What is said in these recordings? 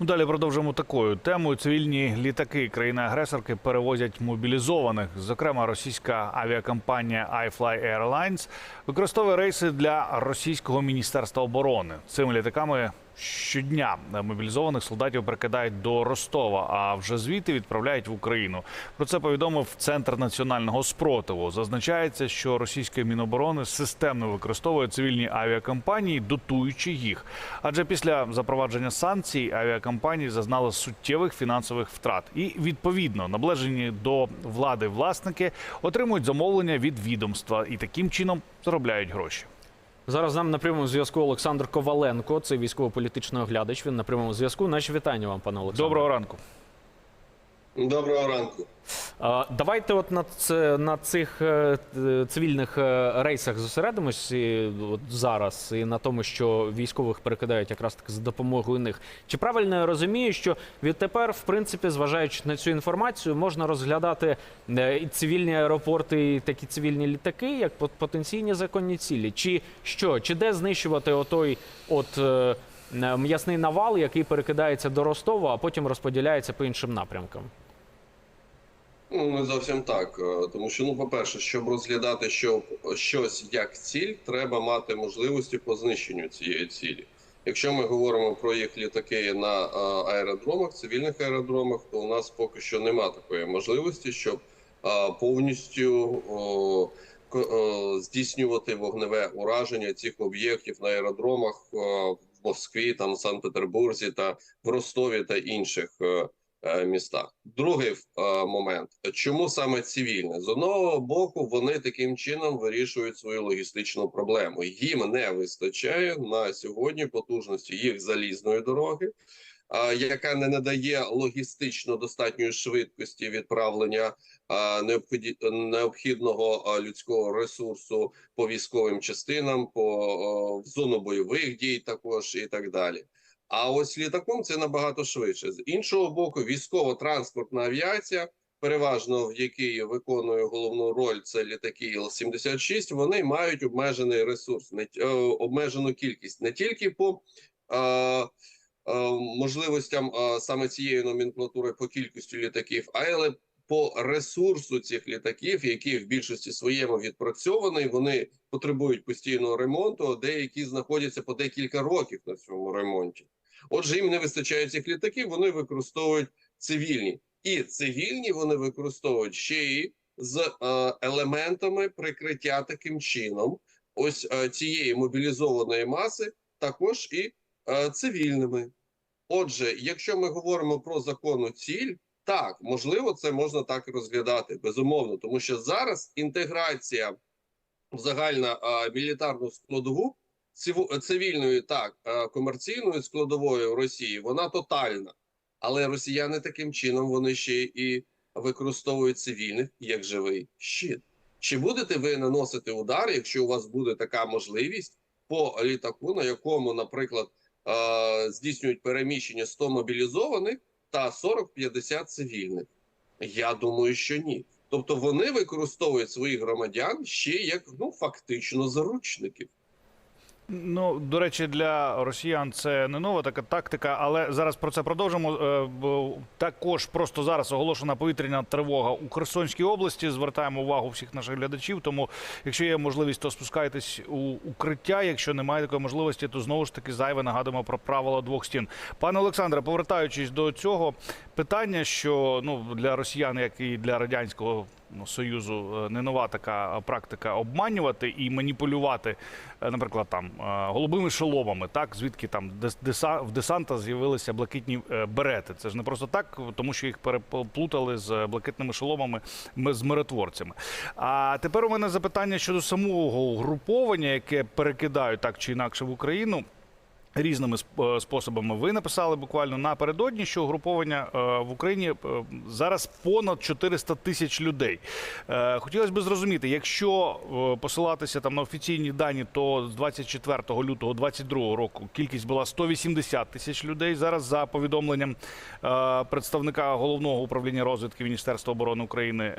Ну далі продовжимо такою темою. Цивільні літаки країни-агресорки перевозять мобілізованих. Зокрема, російська авіакомпанія iFly Airlines використовує рейси для російського міністерства оборони. Цими літаками щодня мобілізованих солдатів прикидають до Ростова, а вже звідти відправляють в Україну. Про це повідомив Центр національного спротиву. Зазначається, що російське міноборони системно використовує цивільні авіакомпанії, дотуючи їх. Адже після запровадження санкцій авіакомпанії зазнали суттєвих фінансових втрат, і відповідно наближені до влади власники отримують замовлення від відомства і таким чином заробляють гроші. Зараз з нами на прямому зв'язку Олександр Коваленко, це військово-політичний оглядач. Він на прямому зв'язку. Наші вітання вам, пане Олександре. Доброго ранку. Доброго ранку. Давайте от на, це, на цих е, цивільних е, рейсах зосередимось от зараз і на тому, що військових перекидають якраз таки за допомогою них. Чи правильно я розумію, що відтепер, в принципі, зважаючи на цю інформацію, можна розглядати е, і цивільні аеропорти, і такі цивільні літаки, як пот- потенційні законні цілі? Чи що? Чи де знищувати отой от м'ясний навал, який перекидається до Ростова, а потім розподіляється по іншим напрямкам? Ну не зовсім так. Е, Тому що, ну, по-перше, щоб розглядати що, щось як ціль, треба мати можливості по знищенню цієї цілі. Якщо ми говоримо про їх літаки на е, аеродромах, цивільних аеродромах, то у нас поки що нема такої можливості, щоб е, повністю здійснювати вогневе ураження цих об'єктів на аеродромах в Москві, там Санкт-Петербурзі та в Ростові та інших. Е, е, містах. Другий е, момент: чому саме цивільне? З одного боку, вони таким чином вирішують свою логістичну проблему. Їм не вистачає на сьогодні потужності їх залізної дороги. Яка не надає логістично достатньої швидкості відправлення необхідного людського ресурсу по військовим частинам, по зону бойових дій, також і так далі. А ось літаком це набагато швидше. З іншого боку, військово-транспортна авіація, переважно в якій виконує головну роль це літаки Іл-76, вони мають обмежений ресурс, не е, обмежену кількість не тільки по е, е, можливостям е, саме цієї номенклатури по кількості літаків, а й по ресурсу цих літаків, які в більшості своєму відпрацьовані, вони потребують постійного ремонту. а Деякі знаходяться по декілька років на цьому ремонті. Отже, їм не вистачає цих літаків, вони використовують цивільні, і цивільні вони використовують ще й з е, елементами прикриття таким чином. Ось е, цієї мобілізованої маси, також і е, цивільними. Отже, якщо ми говоримо про законну ціль, так можливо, це можна так і розглядати безумовно, тому що зараз інтеграція в загальну мілітарну складову цивільної так комерційної складової в Росії вона тотальна, але росіяни таким чином вони ще і використовують цивільних як живий щит. Чи будете ви наносити удар, якщо у вас буде така можливість по літаку, на якому, наприклад, здійснюють переміщення 100 мобілізованих та 40-50 цивільних? Я думаю, що ні. Тобто вони використовують своїх громадян ще як ну фактично заручників. Ну, до речі, для росіян це не нова така тактика, але зараз про це продовжимо. Е, Також просто зараз оголошена повітряна тривога у Херсонській області. Звертаємо увагу всіх наших глядачів. Тому, якщо є можливість, то спускайтесь у укриття. Якщо немає такої можливості, то знову ж таки зайве нагадуємо про правила двох стін. Пане Олександре, повертаючись до цього питання, що ну для росіян, як і для радянського. Ну, Союзу е, не нова така практика обманювати і маніпулювати, е, наприклад, там е, голубими шоломами, так звідки там в десанта з'явилися блакитні е, берети. Це ж не просто так, тому що їх переплутали з блакитними шоломами з миротворцями. А тепер у мене запитання щодо самого груповання, яке перекидають так чи інакше в Україну. Різними е, способами ви написали буквально напередодні, що угруповання е, в Україні е, зараз понад 400 тисяч людей. Хотілося б зрозуміти, якщо посилатися там на офіційні дані, то з 24 лютого 2022 року кількість була 180 тисяч людей. Зараз за повідомленням представника головного управління розвідки Міністерства оборони України.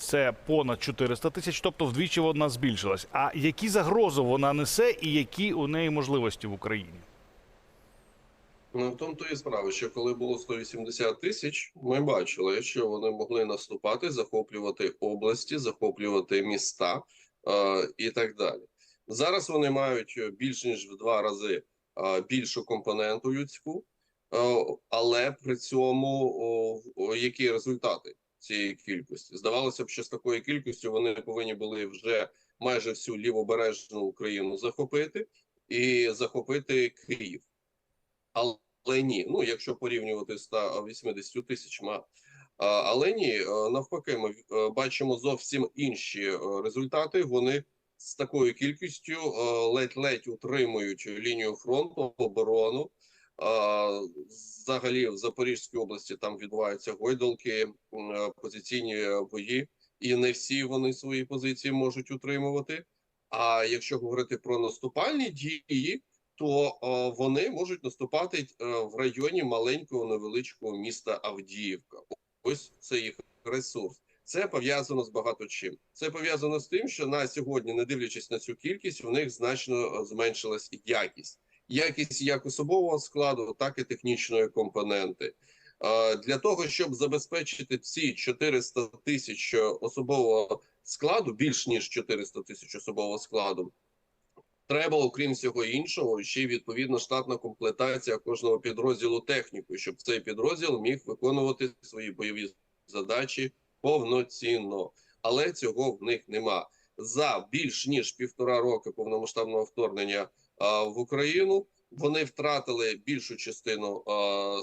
Е, Це понад 400 тисяч, тобто вдвічі вона збільшилась. А які загрози вона несе, і які у неї можливості в Україні? Ну, в тому то і справа, що коли було 180 тисяч, ми бачили, що вони могли наступати, захоплювати області, захоплювати міста е, і так далі. Зараз вони мають більш ніж в два рази е, більшу компоненту людську, е, але при цьому о, які результати цієї кількості? Здавалося б, що з такою кількістю вони повинні були вже майже всю лівобережну Україну захопити і захопити Київ. Але ні, ну якщо порівнювати з 180 тисячма, але ні, е, навпаки, ми е, бачимо зовсім інші е, результати. Вони з такою кількістю ледь-ледь утримують лінію фронту, оборону. Взагалі в Запорізькій області там відбуваються е, позиційні бої, і не всі вони свої позиції можуть утримувати. А якщо говорити про наступальні дії, то вони можуть наступати е, в районі маленького невеличкого міста Авдіївка. Ось це їх ресурс. Це пов'язано з багато чим. Це пов'язано з тим, що на сьогодні, не дивлячись на цю кількість, у них значно е, зменшилась якість. Якість як особового складу, так і технічної компоненти. Для того щоб забезпечити ці 400 тисяч особового складу, більш ніж 400 тисяч особового складу, Треба, окрім всього іншого, ще й відповідна штатна комплектація кожного підрозділу техніку, щоб цей підрозділ міг виконувати свої бойові задачі повноцінно. Але цього в них нема. За більш ніж півтора роки повномасштабного вторгнення в Україну вони втратили більшу частину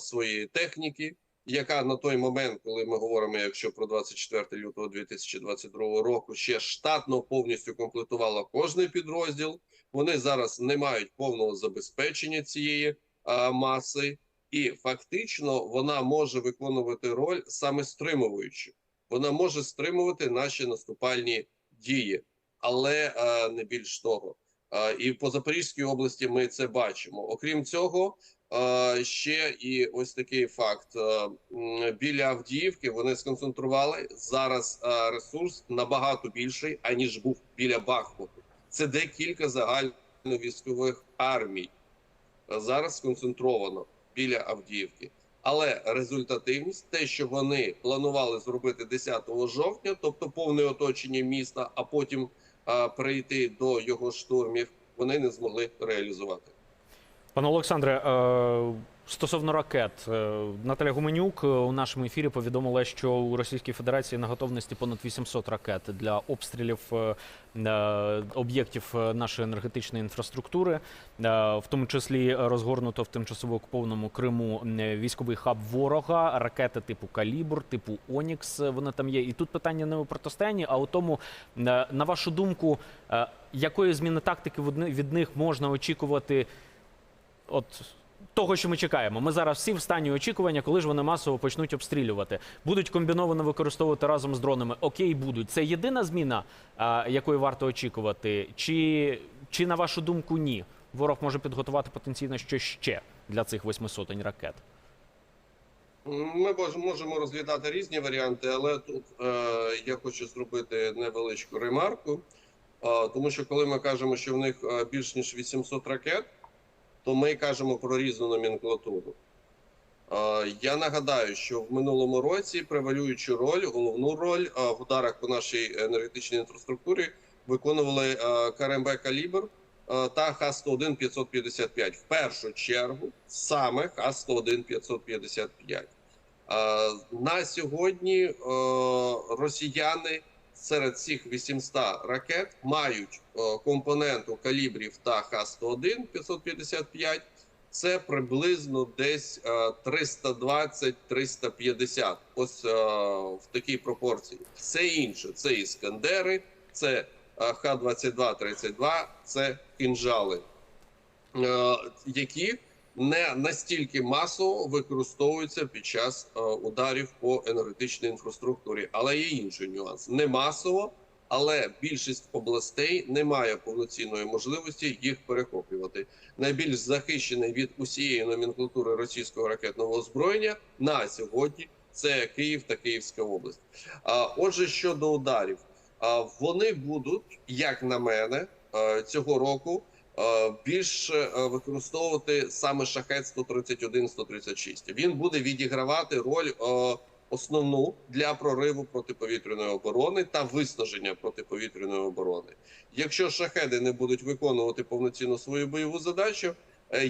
своєї техніки, яка на той момент, коли ми говоримо, якщо про 24 лютого 2022 року, ще штатно повністю комплектувала кожний підрозділ. Вони зараз не мають повного забезпечення цієї маси, і фактично вона може виконувати роль саме стримуючи. Вона може стримувати наші наступальні дії, але не більш того. І по Запорізькій області ми це бачимо. Окрім цього, ще і ось такий факт: біля Авдіївки вони сконцентрували зараз ресурс набагато більший аніж був біля Бахмуту. Це декілька загальновійськових армій зараз сконцентровано біля Авдіївки. Але результативність, те, що вони планували зробити 10 жовтня, тобто повне оточення міста, а потім а, прийти до його штурмів, вони не змогли реалізувати. Пане Олександре, е, стосовно ракет, е, Наталя Гуменюк е, у нашому ефірі повідомила, що у Російській Федерації на готовності понад 800 ракет для обстрілів е, об'єктів нашої енергетичної інфраструктури, в тому числі розгорнуто в тимчасово окупованому Криму військовий хаб ворога, ракети типу Калібр, типу Онікс. Вони там є. І тут питання не у протистоянні, а у тому, на вашу думку, якої зміни тактики від них можна очікувати? от того, що ми чекаємо. Ми зараз всі в стані очікування, коли ж вони масово почнуть обстрілювати. Будуть комбіновано використовувати разом з дронами. Окей, будуть. Це єдина зміна, якої варто очікувати, чи, чи на вашу думку, ні? Ворог може підготувати потенційно що ще для цих восьми сотень ракет. Ми можемо розглядати різні варіанти, але тут е, я хочу зробити невеличку ремарку, е, тому що коли ми кажемо, що в них е, більш ніж 800 ракет, то ми кажемо про різну номенклатуру. Я нагадаю, що в минулому році превалюючу роль, головну роль в ударах по нашій енергетичній інфраструктурі виконували КРМБ Калібр та Х-101 555. В першу чергу саме Х-101 555. Е, На сьогодні росіяни серед цих 800 ракет мають е, компоненту калібрів та Х-101 555. Це приблизно десь е, 320-350. Ось е, в такій пропорції. Все інше це іскандери, це е, Х-22-32, це кінжали, е, які не настільки масово використовуються під час е, ударів по енергетичній інфраструктурі. Але є інший нюанс: не масово, але більшість областей не має повноцінної можливості їх перехоплювати. Найбільш захищений від усієї номенклатури російського ракетного озброєння на сьогодні це Київ та Київська область. А отже, щодо ударів, вони будуть, як на мене, е, цього року е, більше е, використовувати саме шахет 131-136. Він буде відігравати роль е, основну для прориву протиповітряної оборони та виснаження протиповітряної оборони. Якщо шахеди не будуть виконувати повноцінно свою бойову задачу,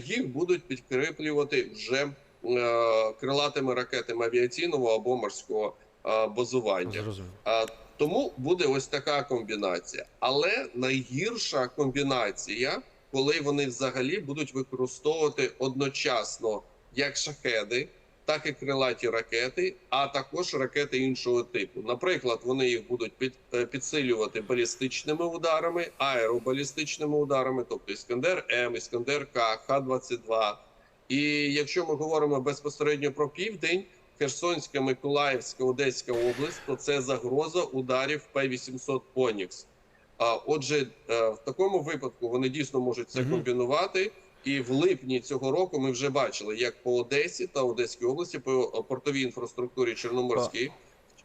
їх будуть підкріплювати вже крилатими ракетами авіаційного або морського базування. Тому буде ось така комбінація. Але найгірша комбінація, коли вони взагалі будуть використовувати одночасно як шахеди, так і крилаті ракети, а також ракети іншого типу. Наприклад, вони їх будуть під, е, підсилювати балістичними ударами, аеробалістичними ударами, тобто Іскандер М, Іскандер К, Х-22. І якщо ми говоримо безпосередньо про південь, Херсонська, Миколаївська, Одеська область, то це загроза ударів П-800 Онікс. А отже, е, в такому випадку вони дійсно можуть це комбінувати. І в липні цього року ми вже бачили, як по Одесі та Одеській області по портовій інфраструктурі Чорноморській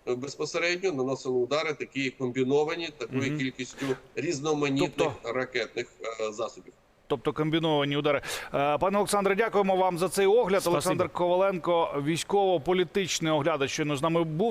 е, безпосередньо наносили удари такі комбіновані такою кількістю різноманітних Тобто- ракетних е, засобів. Тобто комбіновані удари. Е, Пане Олександре, дякуємо вам за цей огляд. Спасибі. Олександр Коваленко, військово-політичний оглядач, щойно з нами був.